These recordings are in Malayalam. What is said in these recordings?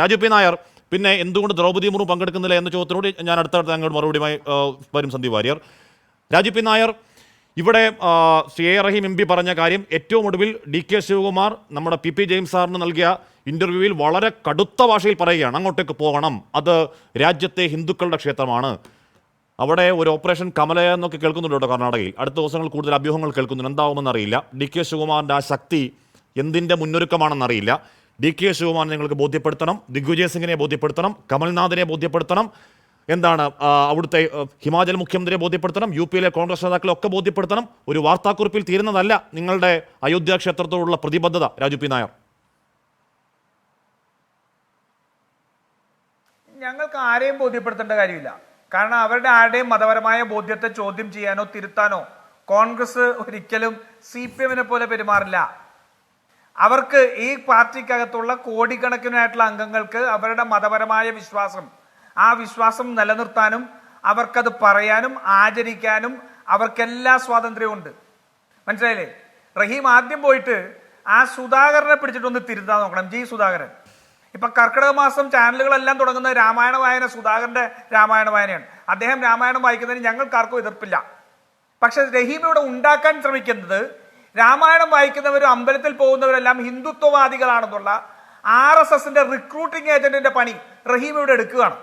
രാജു പി നായർ പിന്നെ എന്തുകൊണ്ട് ദ്രൗപദി മുർമു പങ്കെടുക്കുന്നില്ല എന്ന ചോദ്യത്തിനോട് ഞാൻ അടുത്തടുത്ത് അങ്ങോട്ട് മറുപടിയുമായി വരും സന്ദീപ് വാര്യർ. രാജു പി നായർ ഇവിടെ C A Rahim M P പറഞ്ഞ കാര്യം ഏറ്റവും ഒടുവിൽ ഡി കെ ശിവകുമാർ നമ്മുടെ പി പി ജെയിംസ് സാറിന് നൽകിയ ഇന്റർവ്യൂവിൽ വളരെ കടുത്ത ഭാഷയിൽ പറയുകയാണ് അങ്ങോട്ടേക്ക് പോകണം അത് രാജ്യത്തെ ഹിന്ദുക്കളുടെ ക്ഷേത്രമാണ്. അവിടെ ഒരു ഓപ്പറേഷൻ കമല എന്നൊക്കെ കേൾക്കുന്നുണ്ട് കേട്ടോ കർണാടകയിൽ. അടുത്ത ദിവസങ്ങൾ കൂടുതൽ അഭ്യൂഹങ്ങൾ കേൾക്കുന്നുണ്ട് എന്താവുമെന്നറിയില്ല. ഡി കെ ശിവകുമാറിന്റെ ആ ശക്തി എന്തിന്റെ മുന്നൊരുക്കമാണെന്നറിയില്ല. ഡി കെ ശിവകുമാറിനെ നിങ്ങൾക്ക് ബോധ്യപ്പെടുത്തണം ദിഗ്വിജയ് സിംഗിനെ ബോധ്യപ്പെടുത്തണം കമൽനാഥിനെ ബോധ്യപ്പെടുത്തണം എന്താണ് അവിടുത്തെ ഹിമാചൽ മുഖ്യമന്ത്രിയെ ബോധ്യപ്പെടുത്തണം യു പിയിലെ കോൺഗ്രസ് നേതാക്കളെ ഒക്കെ ബോധ്യപ്പെടുത്തണം ഒരു വാർത്താക്കുറിപ്പിൽ തീരുന്നതല്ല നിങ്ങളുടെ അയോധ്യ ക്ഷേത്രത്തോടുള്ള പ്രതിബദ്ധത രാജു പി നായർ. ഞങ്ങൾക്ക് ആരെയും ബോധ്യപ്പെടുത്തേണ്ട കാര്യമില്ല. കാരണം അവരുടെ ആരുടെയും മതപരമായ ബോധ്യത്തെ ചോദ്യം ചെയ്യാനോ തിരുത്താനോ കോൺഗ്രസ് ഒരിക്കലും സി പി എമ്മിനെ പോലെ പെരുമാറില്ല. അവർക്ക് ഈ പാർട്ടിക്കകത്തുള്ള കോടിക്കണക്കിനായിട്ടുള്ള അംഗങ്ങൾക്ക് അവരുടെ മതപരമായ വിശ്വാസം ആ വിശ്വാസം നിലനിർത്താനും അവർക്കത് പറയാനും ആചരിക്കാനും അവർക്കെല്ലാ സ്വാതന്ത്ര്യമുണ്ട് മനസ്സിലായില്ലേ? റഹീം ആദ്യം പോയിട്ട് ആ സുധാകരനെ പിടിച്ചിട്ടൊന്ന് തിരുത്താൻ നോക്കണം. ജി സുധാകരൻ. ഇപ്പൊ കർക്കിടക മാസം ചാനലുകളെല്ലാം തുടങ്ങുന്ന രാമായണ വായന സുധാകരന്റെ രാമായണ വായനയാണ്. അദ്ദേഹം രാമായണം വായിക്കുന്നതിന് ഞങ്ങൾക്കാർക്കും എതിർപ്പില്ല. പക്ഷെ റഹീം ഇവിടെ ഉണ്ടാക്കാൻ ശ്രമിക്കുന്നത് രാമായണം വായിക്കുന്നവരും അമ്പലത്തിൽ പോകുന്നവരെല്ലാം ഹിന്ദുത്വവാദികളാണെന്നുള്ള ആർ എസ് എസിന്റെ റിക്രൂട്ടിംഗ് ഏജന്റിന്റെ പണി റഹീം ഇവിടെ എടുക്കുകയാണ്.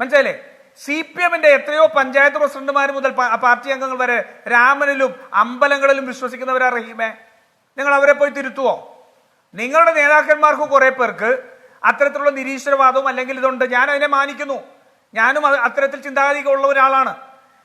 മനസ്സിലായില്ലേ? സി പി എമ്മിന്റെ എത്രയോ പഞ്ചായത്ത് പ്രസിഡന്റുമാർ മുതൽ പാർട്ടി അംഗങ്ങൾ വരെ രാമനിലും അമ്പലങ്ങളിലും വിശ്വസിക്കുന്നവരാ റഹീമെ. നിങ്ങൾ അവരെ പോയി തിരുത്തുവോ? നിങ്ങളുടെ നേതാക്കന്മാർക്ക് കുറെ പേർക്ക് അത്തരത്തിലുള്ള നിരീശ്വരവാദവും അല്ലെങ്കിൽ ഇതുണ്ട്. ഞാൻ അതിനെ മാനിക്കുന്നു. ഞാനും അത് അത്തരത്തിൽ ചിന്താഗതികൾ ഉള്ള ഒരാളാണ്.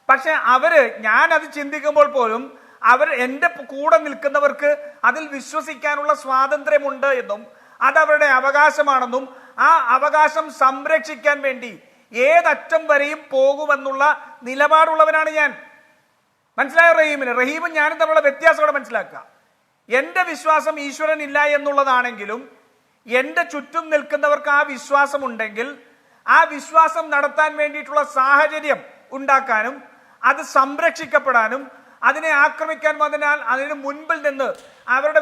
പക്ഷെ അവർ ഞാൻ അത് ചിന്തിക്കുമ്പോൾ പോലും അവർ എന്റെ കൂടെ നിൽക്കുന്നവർക്ക് അതിൽ വിശ്വസിക്കാനുള്ള സ്വാതന്ത്ര്യമുണ്ട് എന്നും അതവരുടെ അവകാശമാണെന്നും ആ അവകാശം സംരക്ഷിക്കാൻ വേണ്ടി ഏതറ്റം വരെയും പോകുമെന്നുള്ള നിലപാടുള്ളവനാണ് ഞാൻ. മനസ്സിലായോ റഹീമിന്? റഹീമും ഞാനും തമ്മിലുള്ള വ്യത്യാസം കൂടെ മനസ്സിലാക്കുക. എന്റെ വിശ്വാസം ഈശ്വരൻ ഇല്ല എന്നുള്ളതാണെങ്കിലും എന്റെ ചുറ്റും നിൽക്കുന്നവർക്ക് ആ വിശ്വാസം ഉണ്ടെങ്കിൽ ആ വിശ്വാസം നടത്താൻ വേണ്ടിയിട്ടുള്ള സാഹചര്യം ഉണ്ടാക്കാനും അത് സംരക്ഷിക്കപ്പെടാനും അതിനെ ആക്രമിക്കാൻ വന്നതിനാൽ അതിന് മുൻപിൽ നിന്ന് അവരുടെ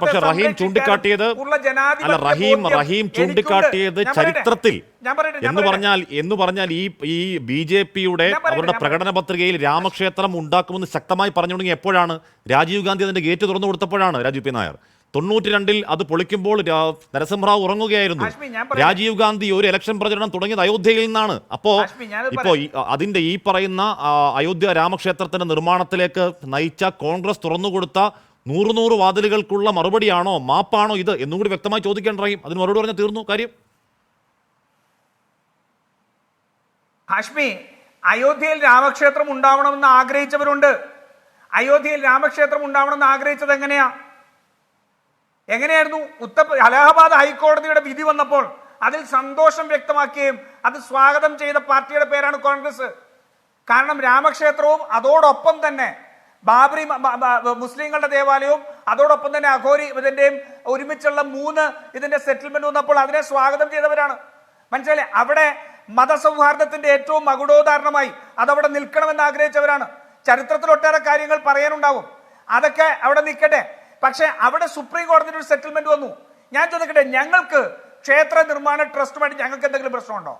പക്ഷെ റഹീം ചൂണ്ടിക്കാട്ടിയത് അല്ല റഹീം റഹീം. ചൂണ്ടിക്കാട്ടിയത് ചരിത്രത്തിൽ. എന്ന് പറഞ്ഞാൽ എന്ന് പറഞ്ഞാൽ ഈ ഈ ബി ജെ പിയുടെ അവരുടെ പ്രകടന പത്രികയിൽ രാമക്ഷേത്രം ഉണ്ടാക്കുമെന്ന് ശക്തമായി പറഞ്ഞു തുടങ്ങി എപ്പോഴാണ് രാജീവ് ഗാന്ധി അതിന്റെ ഗേറ്റ് തുറന്നു കൊടുത്തപ്പോഴാണ് രാജു പി നായർ? തൊണ്ണൂറ്റി രണ്ടിൽ അത് പൊളിക്കുമ്പോൾ നരസിംഹറാവു ഉറങ്ങുകയായിരുന്നു. രാജീവ് ഗാന്ധി ഒരു ഇലക്ഷൻ പ്രചരണം തുടങ്ങിയത് അയോധ്യയിൽ നിന്നാണ്. അപ്പോ ഇപ്പോ ഈ- അതിന്റെ ഈ പറയുന്ന അയോധ്യ രാമക്ഷേത്രത്തിന്റെ നിർമ്മാണത്തിലേക്ക് നയിച്ച കോൺഗ്രസ് തുറന്നുകൊടുത്ത നൂറ് നൂറ് വാതിലുകൾക്കുള്ള മറുപടിയാണോ മാപ്പാണോ ഇത് എന്നുകൂടി വ്യക്തമായി ചോദിക്കാൻ അതിന് മറുപടി പറഞ്ഞാൽ തീർന്നു. കാര്യം? ഹാഷ്മി അയോധ്യയിൽ രാമക്ഷേത്രം ഉണ്ടാവണമെന്ന് ആഗ്രഹിച്ചവരുണ്ട്. അയോധ്യയിൽ രാമക്ഷേത്രം ഉണ്ടാവണമെന്ന് ആഗ്രഹിച്ചത് എങ്ങനെയാ? എങ്ങനെയായിരുന്നു? ഉത്തർ അലഹബാദ് ഹൈക്കോടതിയുടെ വിധി വന്നപ്പോൾ അതിൽ സന്തോഷം വ്യക്തമാക്കുകയും അത് സ്വാഗതം ചെയ്ത പാർട്ടിയുടെ പേരാണ് കോൺഗ്രസ്. കാരണം രാമക്ഷേത്രവും അതോടൊപ്പം തന്നെ ബാബറി മുസ്ലിങ്ങളുടെ ദേവാലയവും അതോടൊപ്പം തന്നെ അഘോരി ഇതിന്റെയും ഒരുമിച്ചുള്ള മൂന്ന് ഇതിന്റെ സെറ്റിൽമെന്റ് വന്നപ്പോൾ അതിനെ സ്വാഗതം ചെയ്തവരാണ്. മനസ്സിലായി അവിടെ മതസൗഹാർദ്ദത്തിന്റെ ഏറ്റവും മകുടോദാഹരണമായി അതവിടെ നിൽക്കണമെന്ന് ആഗ്രഹിച്ചവരാണ്. ചരിത്രത്തിൽ ഒട്ടേറെ കാര്യങ്ങൾ പറയാനുണ്ടാവും. അതൊക്കെ അവിടെ നിൽക്കട്ടെ. പക്ഷെ അവിടെ സുപ്രീം കോടതിയുടെ ഒരു സെറ്റിൽമെന്റ് വന്നു. ഞാൻ ചോദിക്കട്ടെ ഞങ്ങൾക്ക് ക്ഷേത്ര നിർമ്മാണ ട്രസ്റ്റുമായിട്ട് ഞങ്ങൾക്ക് എന്തെങ്കിലും പ്രശ്നമുണ്ടോ?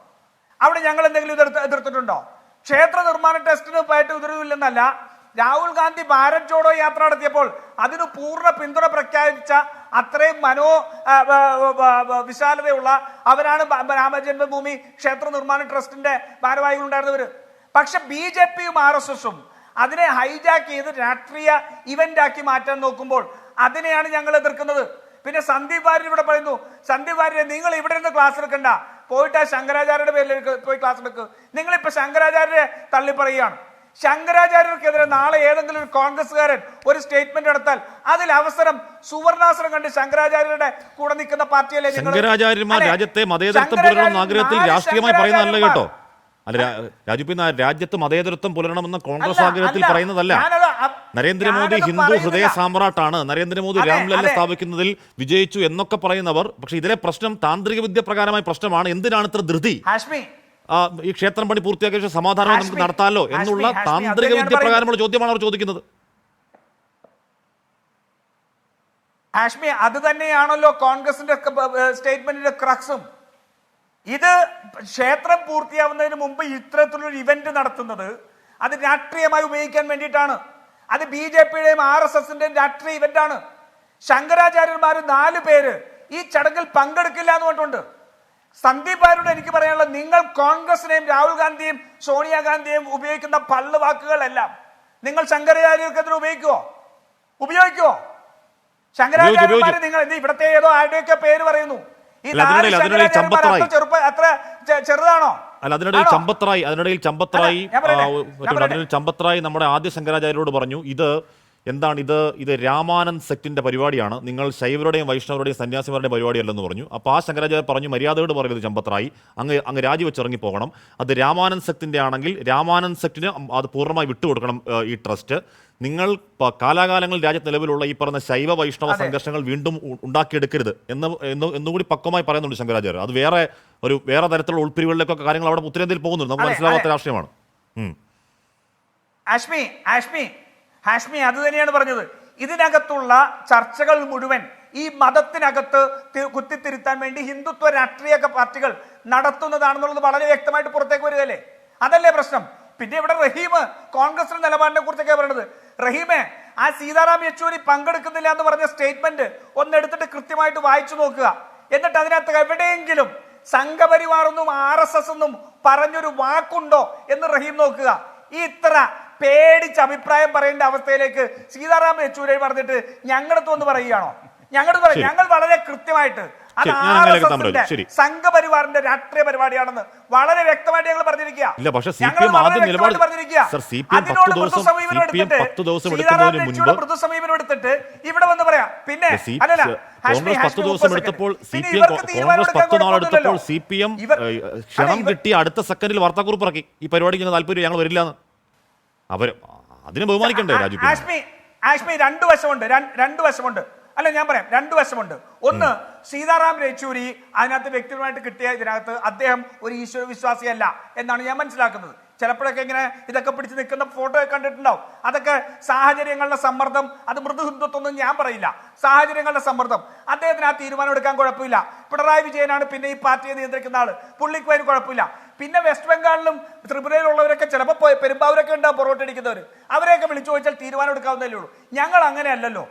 അവിടെ ഞങ്ങൾ എന്തെങ്കിലും എതിർത്ത് എതിർത്തിട്ടുണ്ടോ? ക്ഷേത്ര നിർമ്മാണ ട്രസ്റ്റിന് പോയിട്ട് ഉതരവില്ലെന്നല്ല രാഹുൽ ഗാന്ധി ഭാരത് ജോഡോ യാത്ര നടത്തിയപ്പോൾ അതിന് പൂർണ പിന്തുണ പ്രഖ്യാപിച്ച അത്രയും മനോ വിശാലതയുള്ള അവരാണ് രാമജന്മഭൂമി ക്ഷേത്ര നിർമ്മാണ ട്രസ്റ്റിന്റെ ഭാരവാഹികൾ ഉണ്ടായിരുന്നവര് പക്ഷെ ബി ജെ പിയും ആർ എസ് എസും അതിനെ ഹൈജാക്ക് ചെയ്ത് രാഷ്ട്രീയ ഇവന്റ് ആക്കി മാറ്റാൻ നോക്കുമ്പോൾ അതിനെയാണ് ഞങ്ങൾ എതിർക്കുന്നത്. പിന്നെ സന്ദീപ് വാര്യർ ഇവിടെ പറയുന്നു സന്ദീപ് വാര്യർ നിങ്ങൾ ഇവിടെ നിന്ന് ക്ലാസ് എടുക്കണ്ട. പോയിട്ട് ആ ശങ്കരാചാര്യയുടെ പേരിൽ പോയി ക്ലാസ് എടുക്കുക നിങ്ങൾ ഇപ്പൊ ശങ്കരാചാര്യരെ തള്ളി പറയുകയാണ് ശങ്കരാചാര്യർക്കെതിരെ നാളെ ഏതെങ്കിലും ഒരു കോൺഗ്രസ്സുകാരൻ ഒരു സ്റ്റേറ്റ്മെന്റ് നടത്താൽ അതിൽ അവസരം സുവർണാസനം കണ്ട് ശങ്കരാചാര്യരുടെ കൂടെ നിൽക്കുന്ന പാർട്ടിയല്ലേ ശങ്കരാചാര്യന്മാർ രാജ്യത്തെ മതേതരത്വം ആഗ്രഹത്തിൽ രാഷ്ട്രീയമായി പറയുന്നതല്ല കേട്ടോ. അല്ല രാജു പി നായർ രാജ്യത്ത് മതേതരത്വം പുലരണമെന്ന കോൺഗ്രസ് ആഗ്രഹത്തിൽ. പറയുന്നതല്ല. നരേന്ദ്രമോദി ഹിന്ദു ഹൃദയ. സാമ്രാട്ടാണ്. നരേന്ദ്രമോദി രാംലല്ല സ്ഥാപിക്കുന്നതിൽ വിജയിച്ചു എന്നൊക്കെ പറയുന്നവർ പക്ഷെ ഇതിലെ പ്രശ്നം താന്ത്രിക വിദ്യ പ്രകാരമായ പ്രശ്നമാണ് എന്തിനാണ് ഇത്ര ധൃതി? ഈ ക്ഷേത്രം പണി പൂർത്തിയാക്കിയ ശേഷം സമാധാനം നമുക്ക് നടത്താലോ നടത്താമല്ലോ എന്നുള്ള താന്ത്രിക വിദ്യ പ്രകാരമുള്ള ചോദ്യമാണ് അവർ ചോദിക്കുന്നത്. ഹാഷ്മി അത് തന്നെയാണല്ലോ കോൺഗ്രസിന്റെ സ്റ്റേറ്റ്മെന്റിന്റെ ക്രക്സും. ഇത് ക്ഷേത്രം പൂർത്തിയാവുന്നതിന് മുമ്പ് ഇത്തരത്തിലൊരു ഇവന്റ് നടത്തുന്നത് അത് രാഷ്ട്രീയമായി ഉപയോഗിക്കാൻ വേണ്ടിയിട്ടാണ്. അത് ബി ജെ പിയുടെയും ആർ എസ് എസിന്റെയും രാഷ്ട്രീയ ഇവന്റ് ആണ്. ശങ്കരാചാര്യന്മാർ നാല് പേര് ഈ ചടങ്ങിൽ പങ്കെടുക്കില്ല എന്ന് പറഞ്ഞിട്ടുണ്ട്. സന്ദീപ് ആരോട് എനിക്ക് പറയാനുള്ളത് നിങ്ങൾ കോൺഗ്രസിനെയും രാഹുൽ ഗാന്ധിയും സോണിയാഗാന്ധിയും ഉപയോഗിക്കുന്ന പള്ളു വാക്കുകളെല്ലാം നിങ്ങൾ ശങ്കരാചാര്യർക്കെതിരെ ഉപയോഗിക്കുവോ? ഉപയോഗിക്കുവോ? ശങ്കരാചാര്യന്മാര് നിങ്ങൾ ഇവിടത്തെ ഏതോ ആരുടെയൊക്കെ പേര് പറയുന്നു. ഈ നാല് ശങ്കരാചാര്യന്മാർ ചെറുപ്പ ചെറുതാണോ? അല്ല അതിനിടയിൽ? ചമ്പത്രായി അതിനിടയിൽ ചമ്പത്രായി. അതിനിടയിൽ ചമ്പത്രായി നമ്മുടെ ആദ്യ ശങ്കരാചാര്യരോട് പറഞ്ഞു ഇത് എന്താണ് ഇത് ഇത് രാമാനന്ദ് സെക്റ്റിന്റെ പരിപാടിയാണ് നിങ്ങൾ ശൈവരുടെയും വൈഷ്ണവരുടെയും സന്യാസിമാരുടെയും പരിപാടിയല്ലെന്ന് പറഞ്ഞു. അപ്പോൾ ആ ശങ്കരാചാര്യ പറഞ്ഞു മര്യാദയോട് പറയുന്നത് ചമ്പത്രായി അങ്ങ് അങ്ങ് രാജിവെച്ചിറങ്ങി പോകണം. അത് രാമാനന്ദ് സെക്റ്റിന്റെ ആണെങ്കിൽ രാമാനന്ദ് സെക്റ്റിന് അത് പൂർണമായി വിട്ടുകൊടുക്കണം ഈ ട്രസ്റ്റ്. നിങ്ങൾ കാലാകാലങ്ങൾ കാലാകാലങ്ങളിൽ രാജ്യത്ത് നിലവിലുള്ള ഈ പറഞ്ഞ ശൈവ വൈഷ്ണവ സംഘർഷങ്ങൾ വീണ്ടും ഉണ്ടാക്കിയെടുക്കരുത് എന്ന് എന്ന് എന്നുകൂടി പക്വമായി പറയുന്നുണ്ട് ശങ്കരാചാര്യ. അത് വേറെ ഒരു വേറെ തരത്തിലുള്ള ഉൾപ്പിരിവുകളിലേക്കൊക്കെ കാര്യങ്ങൾ അവിടെ ഉത്തരേന്ത്യയിൽ പോകുന്നുണ്ട്. നമുക്ക് മനസ്സിലാവാത്ത. രാഷ്ട്രീയമാണ്. ആഷ്മി ആഷ്മി ഹാഷ്മി അത് തന്നെയാണ് പറഞ്ഞത്. ഇതിനകത്തുള്ള ചർച്ചകൾ മുഴുവൻ ഈ മതത്തിനകത്ത് കുത്തിത്തിരുത്താൻ വേണ്ടി ഹിന്ദുത്വ രാഷ്ട്രീയ പാർട്ടികൾ നടത്തുന്നതാണെന്നുള്ളത് വളരെ വ്യക്തമായിട്ട് പുറത്തേക്ക് വരികയല്ലേ? അതല്ലേ പ്രശ്നം? പിന്നെ ഇവിടെ റഹീം കോൺഗ്രസിന്റെ നിലപാടിനെ കുറിച്ചൊക്കെ പറയുന്നത് റഹീമെ ആ സീതാറാം യെച്ചൂരി പങ്കെടുക്കുന്നില്ല എന്ന് പറഞ്ഞ സ്റ്റേറ്റ്മെന്റ് ഒന്ന് എടുത്തിട്ട് കൃത്യമായിട്ട് വായിച്ചു നോക്കുക. എന്നിട്ട് അതിനകത്ത് എവിടെയെങ്കിലും സംഘപരിവാർ എന്നും ആർ എസ് എസ് എന്നും പറഞ്ഞൊരു വാക്കുണ്ടോ എന്ന് റഹീം നോക്കുക. ഈ ഇത്ര പേടിച്ച് അഭിപ്രായം പറയേണ്ട അവസ്ഥയിലേക്ക് സീതാറാം യെച്ചൂരി പറഞ്ഞിട്ട് ഞങ്ങളടുത്ത് വന്ന് പറയുകയാണോ? ഞങ്ങളുടെ പറയും ഞങ്ങൾ വളരെ കൃത്യമായിട്ട് അത് ശരി, ഞാൻ ആർ എസ് ശരി. എസിന്റെ സംഘപരിവാറിന്റെ രാഷ്ട്രീയ പരിപാടിയാണെന്ന് വളരെ വ്യക്തമായിട്ട് ഞങ്ങൾ പറഞ്ഞിരിക്കുക. ഇല്ല, പക്ഷേ സി പി എം ആദ്യം നിലപാട് സർ, സി പി എം പത്ത് ദിവസം- മൃദു സമീപനം സി പി എം പത്ത് ദിവസം എടുക്കുന്നതിന് മുൻപ് എടുത്തിട്ട് ഇവിടെ വന്ന് പറയാം. പിന്നെ അല്ലല്ല കോൺഗ്രസ് പത്ത് ദിവസം എടുത്തപ്പോൾ സി പി എം കോൺഗ്രസ് പത്ത് നാളെടുത്തപ്പോൾ കുഴപ്പമൊന്നുമില്ലല്ലോ. സി പി എം ക്ഷണം കിട്ടി അടുത്ത സെക്കൻഡിൽ വാർത്താക്കുറിപ്പ് ഇറക്കി. ഈ പരിപാടിക്ക് ഞങ്ങൾ താല്പര്യം ഞങ്ങൾ വരില്ല എന്ന്. അവർ അതിനെ ബഹുമാനിക്കണ്ടേ രാജു ആഷ്മി രണ്ട് വശമുണ്ട് രണ്ട് രണ്ട് വശമുണ്ട്. അല്ല ഞാൻ പറയാം. രണ്ട് വശമുണ്ട്. ഒന്ന് സീതാറാം യെച്ചൂരി അതിനകത്ത് വ്യക്തിപരമായിട്ട് കിട്ടിയ ഇതിനകത്ത് അദ്ദേഹം ഒരു ഈശ്വര വിശ്വാസിയല്ല എന്നാണ് ഞാൻ മനസ്സിലാക്കുന്നത്. ചിലപ്പോഴൊക്കെ ഇങ്ങനെ ഇതൊക്കെ പിടിച്ച് നിൽക്കുന്ന ഫോട്ടോ കണ്ടിട്ടുണ്ടാവും. അതൊക്കെ സാഹചര്യങ്ങളുടെ സമ്മർദ്ദം അത് മൃദുഹിന്ദുത്വം ഒന്നും ഞാൻ പറയില്ല. സാഹചര്യങ്ങളുടെ സമ്മർദ്ദം. അദ്ദേഹത്തിന് ആ തീരുമാനം എടുക്കാൻ കുഴപ്പമില്ല. പിണറായി വിജയനാണ് പിന്നെ ഈ പാർട്ടിയെ നിയന്ത്രിക്കുന്ന ആൾ. പുള്ളിക്ക് വരും കുഴപ്പമില്ല. പിന്നെ വെസ്റ്റ് ബംഗാളിലും ത്രിപുരയിലുള്ളവരൊക്കെ ചിലപ്പോൾ പോയി പെരുമ്പാവൂരൊക്കെ ഉണ്ടാവും പൊറോട്ട അടിക്കുന്നവർ അവരെയൊക്കെ വിളിച്ചു ചോദിച്ചാൽ തീരുമാനം എടുക്കാവുന്നതല്ലേ ഉള്ളൂ. ഞങ്ങൾ അങ്ങനെയല്ലല്ലോ.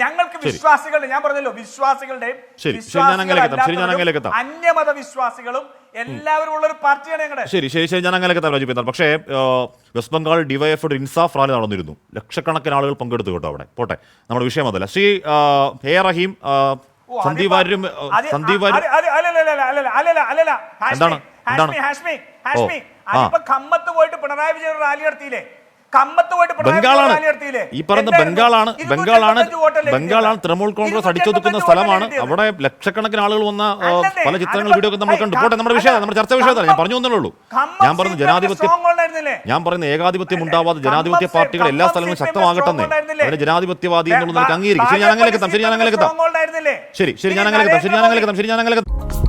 ഞങ്ങൾക്ക് വിശ്വാസികളുടെ ഞാൻ പറഞ്ഞല്ലോ വിശ്വാസികളുടെയും. അന്യമത വിശ്വാസികളും എല്ലാവരും ഉള്ള ഒരു പാർട്ടിയാണ് ഞങ്ങളുടെ ശരി ശരി ശരി ഞാൻ അങ്ങനെയൊക്കെ തന്നെ രാജീവ് പക്ഷേ west Bengal DYF Insaf rally നടന്നിരുന്നു. ലക്ഷക്കണക്കിന് ആളുകൾ പങ്കെടുത്തു കേട്ടോ അവിടെ. പോട്ടെ നമ്മുടെ വിഷയം അതല്ല. ശ്രീ ഹേ എ റഹീം സന്ദീപ്. ഹാഷ്മി, എന്താണ്? എന്താണ്? ഹാഷ്മി, ഹാഷ്മി, അതിപ്പോ കമ്മത്ത് പോയിട്ട് പിണറായി വിജയൻ റാലി നടത്തിയില്ലേ? ബംഗാളാണ്. ഈ പറയുന്ന ബംഗാളാണ്. ബംഗാളാണ്. ബംഗാളാണ്? തൃണമൂൽ കോൺഗ്രസ് 275 അടിച്ചൊതുക്കുന്ന സ്ഥലമാണ്. അവിടെ ലക്ഷക്കണക്കിന് ആളുകൾ വന്ന പല ചിത്രങ്ങൾ വീഡിയോ ഒക്കെ നമ്മൾ കണ്ടു. പോട്ടെ നമ്മുടെ വിഷയം നമ്മുടെ ചർച്ച വിഷയമല്ല ഞാൻ പറഞ്ഞു ഉള്ളൂ ഞാൻ പറഞ്ഞു ജനാധിപത്യ ഞാൻ പറയുന്ന ഏകാധിപത്യം ഉണ്ടാവാതെ ജനാധിപത്യ പാർട്ടികൾ എല്ലാ സ്ഥലങ്ങളും ശക്തമാകട്ടെ ശക്തമാകട്ടെന്നേ? അതിന് ജനാധിപത്യവാദി എന്നുള്ളത് അംഗീകരിക്കും ശരി ഞാൻ അങ്ങനെ ശരി ഞാൻ അങ്ങനെ? ശരി ശരി ഞാൻ അങ്ങനെ ശരി ഞാൻ അങ്ങനെ ശരി ഞാൻ അങ്ങനെ